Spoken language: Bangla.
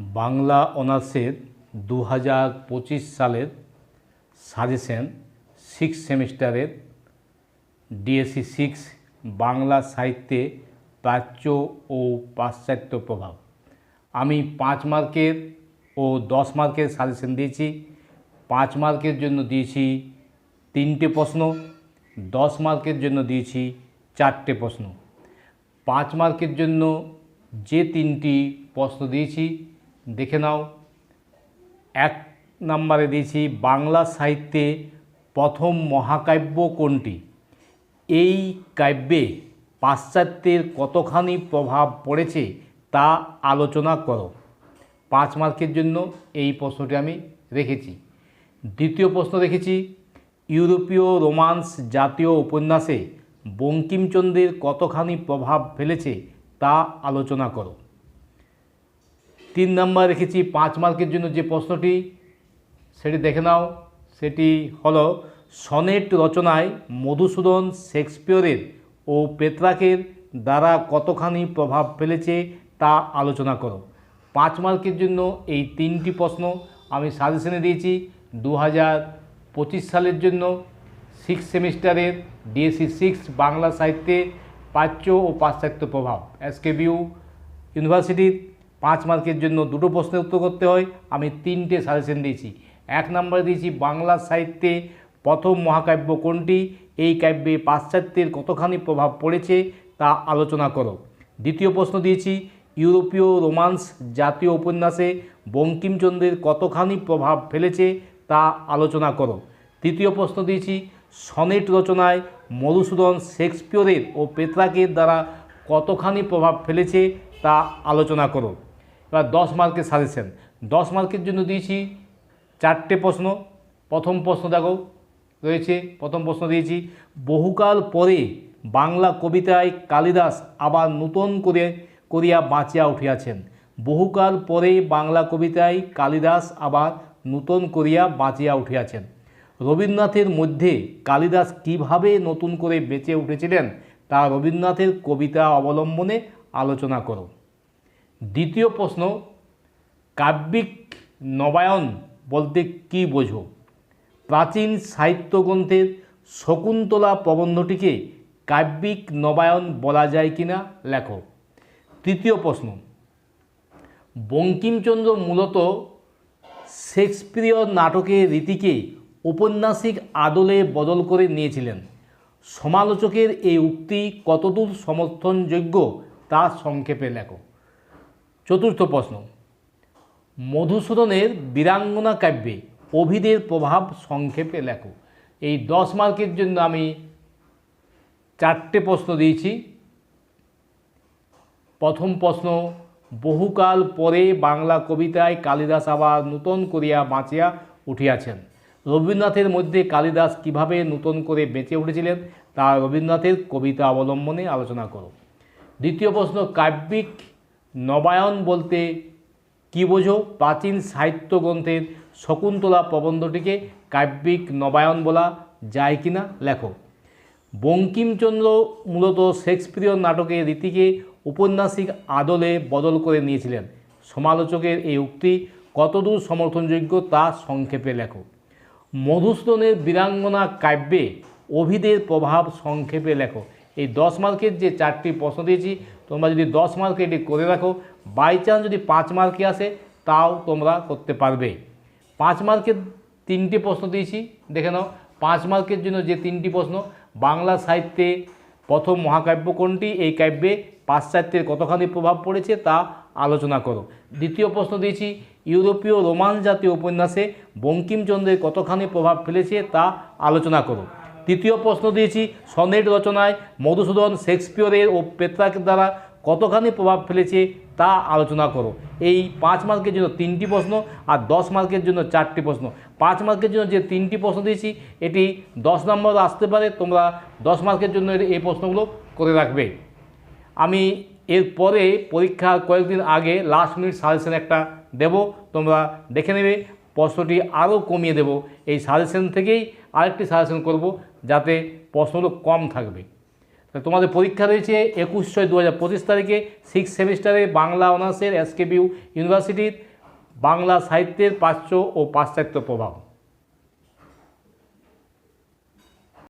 বাংলা অনার্সের দু হাজার পঁচিশ সালের সাজেশন সিক্স সেমিস্টারের ডিএসসি সিক্স বাংলা সাহিত্যে প্রাচ্য ও পাশ্চাত্য প্রভাব। আমি পাঁচ মার্কের ও দশ মার্কের সাজেশন দিয়েছি। পাঁচ মার্কের জন্য দিয়েছি তিনটে প্রশ্ন, দশ মার্কের জন্য দিয়েছি চারটে প্রশ্ন। পাঁচ মার্কের জন্য যে তিনটি প্রশ্ন দিয়েছি দেখে নাও। এক নম্বরে দিয়েছি, বাংলা সাহিত্যে প্রথম মহাকাব্য কোনটি? এই কাব্যে পাশ্চাত্যের কতখানি প্রভাব পড়েছে তা আলোচনা করো। পাঁচ মার্কের জন্য এই প্রশ্নটি আমি রেখেছি। দ্বিতীয় প্রশ্ন রেখেছি ইউরোপীয় রোমান্স জাতীয় উপন্যাসে বঙ্কিমচন্দ্রের কতখানি প্রভাব ফেলেছে তা আলোচনা করো। তিন নাম্বার রেখেছি পাঁচ মার্কের জন্য যে প্রশ্নটি, সেটি দেখে নাও। সেটি হলো, সনেট রচনায় মধুসূদন শেক্সপিয়রের ও পেত্রাকের দ্বারা কতখানি প্রভাব ফেলেছে তা আলোচনা করো। পাঁচ মার্কের জন্য এই তিনটি প্রশ্ন আমি সাজেশনে দিয়েছি। দু হাজার পঁচিশ সালের জন্য সিক্স সেমিস্টারের ডিএসসি সিক্স বাংলা সাহিত্যে প্রাচ্য ও পাশ্চাত্য প্রভাব এসকেবিউ ইউনিভার্সিটির পাঁচ মার্কের জন্য দুটো প্রশ্নের উত্তর করতে হয়, আমি তিনটে সাজেশন দিয়েছি। এক নম্বরে দিয়েছি, বাংলা সাহিত্যে প্রথম মহাকাব্য কোনটি? এই কাব্যে পাশ্চাত্যের কতখানি প্রভাব পড়েছে তা আলোচনা করো। দ্বিতীয় প্রশ্ন দিয়েছি, ইউরোপীয় রোমান্স জাতীয় উপন্যাসে বঙ্কিমচন্দ্রের কতখানি প্রভাব ফেলেছে তা আলোচনা করো। তৃতীয় প্রশ্ন দিয়েছি, সনেট রচনায় মধুসূদন শেক্সপিয়রের ও পেত্রাকের দ্বারা কতখানি প্রভাব ফেলেছে তা আলোচনা করো। এবার দশ মার্কের সাজেশন। দশ মার্কের জন্য দিয়েছি চারটে প্রশ্ন। প্রথম প্রশ্ন দেখো, রয়েছে, প্রথম প্রশ্ন দিয়েছি। বহুকাল পরে বাংলা কবিতায় কালিদাস আবার নূতন করে, করিয়া বাঁচিয়া উঠিয়াছেন। বহুকাল পরে বাংলা কবিতায় কালিদাস আবার নূতন করিয়া বাঁচিয়া উঠিয়াছেন। রবীন্দ্রনাথের মধ্যে কালিদাস কীভাবে নতুন করে বেঁচে উঠেছিলেন, তা রবীন্দ্রনাথের কবিতা অবলম্বনে আলোচনা করো। দ্বিতীয় প্রশ্ন, কাব্যিক নবায়ন বলতে কী বোঝো? প্রাচীন সাহিত্য গ্রন্থের শকুন্তলা প্রবন্ধটিকে কাব্যিক নবায়ন বলা যায় কিনা লেখো। তৃতীয় প্রশ্ন, বঙ্কিমচন্দ্র মূলত শেক্সপিয়র নাটকের রীতিকে ঔপন্যাসিক আদলে বদল করে নিয়েছিলেন। সমালোচকের এই উক্তি কতদূর সমর্থনযোগ্য তা সংক্ষেপে লেখো। চতুর্থ প্রশ্ন। মধুসূদনের বীরাঙ্গনা কাব্যে অভিদের প্রভাব সংক্ষেপে লেখো। এই দশ মার্কের জন্য আমি চারটে প্রশ্ন দিয়েছি। প্রথম প্রশ্ন, বহুকাল পরে বাংলা কবিতায় কালিদাস আবার নূতন করিয়া বাঁচিয়া উঠিয়াছেন। রবীন্দ্রনাথের মধ্যে কালিদাস কীভাবে নূতন করে বেঁচে উঠেছিলেন, তা রবীন্দ্রনাথের কবিতা অবলম্বনে আলোচনা করো। দ্বিতীয় প্রশ্ন, কাব্যিক নবায়ন বলতে কী বোঝো? প্রাচীন সাহিত্য গ্রন্থের শকুন্তলা প্রবন্ধটিকে কাব্যিক নবায়ন বলা যায় কিনা? লেখো। বঙ্কিমচন্দ্র মূলত শেক্সপিয়র নাটকের রীতিকে ঔপন্যাসিক আদলে বদল করে নিয়েছিলেন। সমালোচকের এই উক্তি কতদূর সমর্থনযোগ্য তা সংক্ষেপে লেখো। মধুসূদনের বীরাঙ্গনা কাব্যে অভিদের প্রভাব সংক্ষেপে লেখো। এই দশ মার্কের যে চারটি প্রশ্ন দিয়েছি তোমরা যদি দশ মার্কে এটি করে রাখো বাই চান্স যদি পাঁচ মার্কে আসে, তাও তোমরা করতে পারবে। পাঁচ মার্কের তিনটি প্রশ্ন দিয়েছি, দেখে নাও। পাঁচ মার্কের জন্য যে তিনটি প্রশ্ন, বাংলা সাহিত্যে প্রথম মহাকাব্য কোনটি, এই কাব্যে পাশ্চাত্যের কতখানি প্রভাব পড়েছে তা আলোচনা করো। দ্বিতীয় প্রশ্ন দিয়েছি, ইউরোপীয় রোমান্স জাতীয় উপন্যাসে বঙ্কিমচন্দ্রের কতখানি প্রভাব ফেলেছে তা আলোচনা করো। তৃতীয় প্রশ্ন দিয়েছি, সনেট রচনায় মধুসূদন শেক্সপিয়রের ও পেত্রাকের দ্বারা কতখানি প্রভাব ফেলেছে তা আলোচনা করো। এই পাঁচ মার্কের জন্য তিনটি প্রশ্ন আর দশ মার্কের জন্য চারটি প্রশ্ন। পাঁচ মার্কের জন্য যে তিনটি প্রশ্ন দিয়েছি, এটি দশ নম্বর আসতে পারে, তোমরা দশ মার্কের জন্য এই প্রশ্নগুলো করে রাখবে। আমি এরপরে পরীক্ষার কয়েকদিন আগে লাস্ট মিনিট সাজেশন একটা দেব, তোমরা দেখে নেবে, প্রশ্নটি আরও কমিয়ে দেব। এই সাজেশন থেকেই আরেকটি সাজেশন করব, যাতে প্রশ্নগুলো কম থাকবে। তোমাদের পরীক্ষা রয়েছে একুশ ছয় দু হাজার পঁচিশ তারিখে সিক্স সেমিস্টারে বাংলা অনার্সের এসকেবিউ ইউনিভার্সিটির বাংলা সাহিত্যের প্রাচ্য ও পাশ্চাত্য প্রভাব।